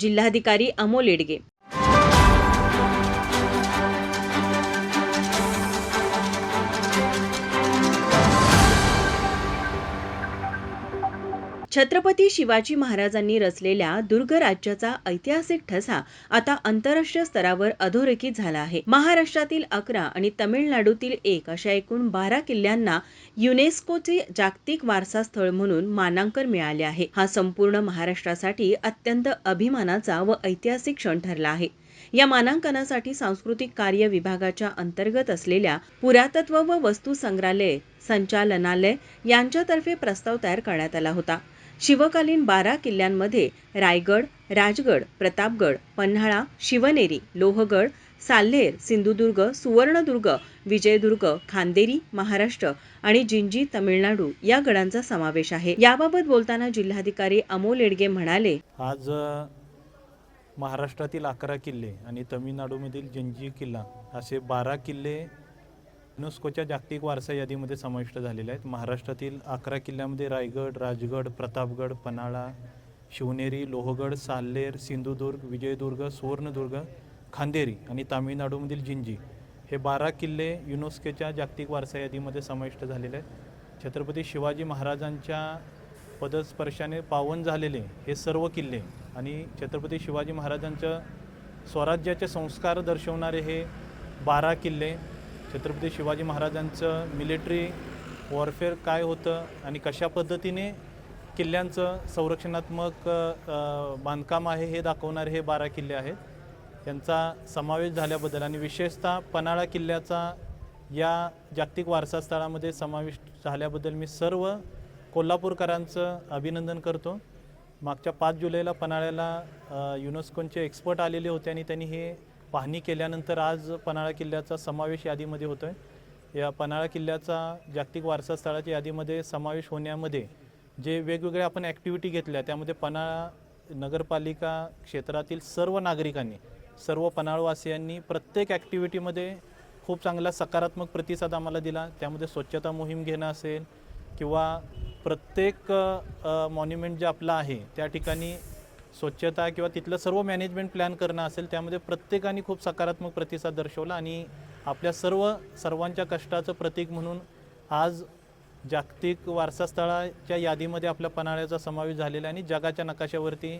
जिल्हाधिकारी अमोल येडगे. छत्रपती शिवाजी महाराजांनी रचलेल्या दुर्ग राज्याचा ऐतिहासिक ठसा आता आंतरराष्ट्रीय स्तरावर अधोरेखित झाला आहे. महाराष्ट्रातील अकरा आणि तमिळनाडूतील एक अशा एकूण बारा किल्ल्यांना युनेस्कोचे जागतिक वारसा स्थळ म्हणून मानांकन मिळाले आहे. हा संपूर्ण महाराष्ट्रासाठी अत्यंत अभिमानाचा व ऐतिहासिक क्षण ठरला आहे. या मानांकनासाठी सांस्कृतिक कार्य विभागाच्या अंतर्गत असलेल्या पुरातत्व व वस्तू संग्रहालय संचालनालय यांच्यातर्फे प्रस्ताव तयार करण्यात आला होता. शिवकालीन बारा किल्ल्यांमध्ये रायगड राजगड प्रतापगड पन्हाळा शिवनेरी लोहगड साल्हेर सिंधुदुर्ग सुवर्णदुर्ग विजयदुर्ग खांदेरी महाराष्ट्र आणि जिंजी तमिळनाडू या गडांचा समावेश आहे. याबाबत बोलताना जिल्हाधिकारी अमोल येडगे म्हणाले आज महाराष्ट्रातील अकरा किल्ले आणि तमिळनाडूमधील जंजी किल्ला असे बारा किल्ले युनेस्कोच्या जागतिक वारसा यादीमध्ये समाविष्ट झालेले आहेत. महाराष्ट्रातील अकरा किल्ल्यामध्ये रायगड राजगड प्रतापगड पन्हाळा शिवनेरी लोहगड साल्लेर सिंधुदुर्ग विजयदुर्ग सुवर्णदुर्ग खांदेरी आणि तामिळनाडूमधील जिंजी हे बारा किल्ले युनेस्कोच्या जागतिक वारसा यादीमध्ये समाविष्ट झालेले आहेत. छत्रपती शिवाजी महाराजांच्या पदस्पर्शाने पावन झालेले हे सर्व किल्ले आणि छत्रपती शिवाजी महाराजांच्या स्वराज्याचे संस्कार दर्शवणारे हे बारा किल्ले छत्रपती शिवाजी महाराजांचं मिलिटरी वॉरफेअर काय होतं आणि कशा पद्धतीने किल्ल्यांचं संरक्षणात्मक बांधकाम आहे हे दाखवणारे हे बारा किल्ले आहेत. त्यांचा समावेश झाल्याबद्दल आणि विशेषतः पन्हाळा किल्ल्याचा या जागतिक वारसा स्थळामध्ये समावेश झाल्याबद्दल मी सर्व कोल्हापूरकरांचं अभिनंदन करतो. मागच्या पाच जुलैला पन्हाळ्याला युनेस्कोनचे एक्सपर्ट आलेले होते आणि त्यांनी हे पाहणी केल्यानंतर आज पन्हाळा किल्ल्याचा समावेश यादीमध्ये होतो आहे या पन्हाळा किल्ल्याचा जागतिक वारसा स्थळाच्या यादीमध्ये समावेश होण्यामध्ये जे वेगवेगळ्या आपण ॲक्टिव्हिटी घेतल्या त्यामध्ये पन्हाळा नगरपालिका क्षेत्रातील सर्व नागरिकांनी सर्व पन्हाळवासियांनी प्रत्येक ॲक्टिव्हिटीमध्ये खूप चांगला सकारात्मक प्रतिसाद आम्हाला दिला. त्यामध्ये स्वच्छता मोहीम घेणं असेल किंवा प्रत्येक मॉन्युमेंट जे आपलं आहे त्या ठिकाणी स्वच्छता किंवा तिथलं सर्व मॅनेजमेंट प्लॅन करणं असेल त्यामध्ये प्रत्येकाने खूप सकारात्मक प्रतिसाद दर्शवला आणि आपल्या सर्व सर्वांच्या कष्टाचं प्रतीक म्हणून आज जागतिक वारसास्थळाच्या यादीमध्ये आपल्या पन्हाळ्याचा समावेश झालेला आहे आणि जगाच्या नकाशावरती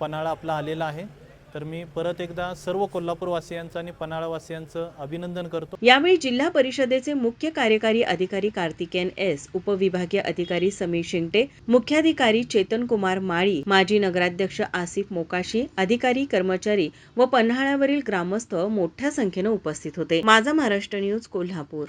पन्हाळा आपला आलेला आहे. तर मी परत एकदा सर्व कोल्हापूरवासियांचं आणि पन्हाळावासियांचं अभिनंदन करतो. यावेळी जिल्हा परिषदेचे मुख्य कार्यकारी अधिकारी कार्तिकेन एस उपविभागीय अधिकारी समीर शिंगटे मुख्याधिकारी चेतन कुमार माळी माजी नगराध्यक्ष आसिफ मोकाशी अधिकारी कर्मचारी व पन्हाळ्यावरील ग्रामस्थ मोठ्या संख्येनं उपस्थित होते. माझा महाराष्ट्र न्यूज कोल्हापूर.